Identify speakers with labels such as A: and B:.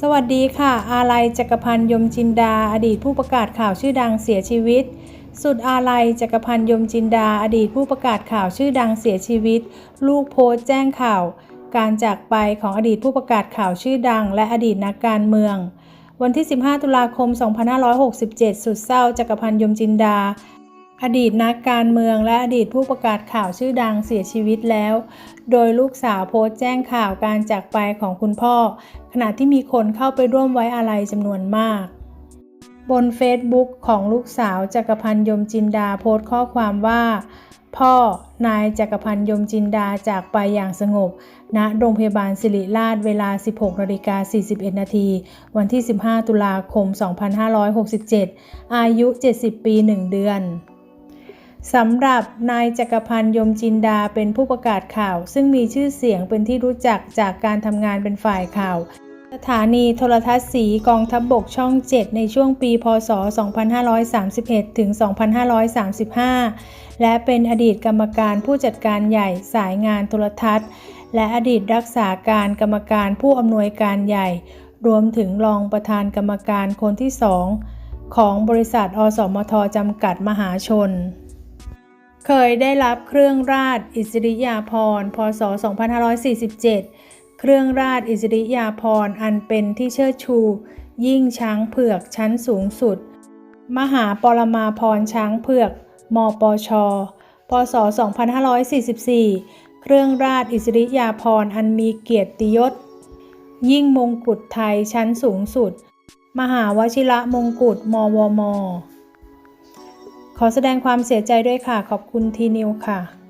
A: สวัสดีค่ะ อาลัยจักรพันธ์ยมจินดา อดีตผู้ประกาศข่าวชื่อดังเสียชีวิต สุดอาลัยจักรพันธ์ยมจินดา อดีตผู้ประกาศข่าวชื่อดังเสียชีวิต ลูกโพสต์แจ้งข่าว การจากไปของอดีตผู้ประกาศข่าวชื่อดัง และอดีตนักการเมือง วันที่ 15 ตุลาคม 2567 สุดเศร้าจักรพันธ์ยมจินดา อดีตนักการเมืองและอดีตผู้ประกาศข่าวชื่อดังเสียชีวิตแล้ว โดยลูกสาวโพสต์แจ้งข่าวการจากไปของคุณพ่อ ขณะที่มีคนเข้าไปร่วมไว้อาลัยจำนวนมาก บนเฟซบุ๊กของลูกสาวจักรพันธ์ยมจินดาโพสต์ข้อความว่า พ่อนายจักรพันธ์ยมจินดาจากไปอย่างสงบณโรงพยาบาลศิริราชเวลา 16นาฬิกา41 นาที วันที่ 15 ตุลาคม 2567 อายุ 70 ปี 1 เดือน สำหรับนายจักรพันธ์ยมจินดาเป็นผู้ประกาศข่าว ซึ่งมีชื่อเสียงเป็นที่รู้จักจากการทำงานเป็นฝ่ายข่าว สถานีโทรทัศน์สีกองทัพบบกช่อง 7 ในช่วงปี พศ 2531 ถึง 2535 และเป็นอดีตกรรมการผู้จัดการใหญ่สายงานโทรทัศน์ และอดีตรักษาการกรรมการผู้อำนวยการใหญ่ รวมถึงรองประธานกรรมการคนที่สองของบริษัทอสมทจำกัดมหาชน เคยได้รับเครื่องราชอิสริยาภรณ์พศ 2547 เครื่องราชอิสริยาภรณ์อันเป็นที่เชิดชู ยิ่งช้างเผือกชั้นสูงสุด มหาปรมาภรณ์ช้างเผือก มปช พศ 2544 เครื่องราชอิสริยาภรณ์อันมีเกียรติยศ ยิ่งมงกุฎไทยชั้นสูงสุด มหาวชิระมงกุฎมวม ขอแสดงความเสียใจด้วยค่ะ ขอบคุณทีนิวค่ะ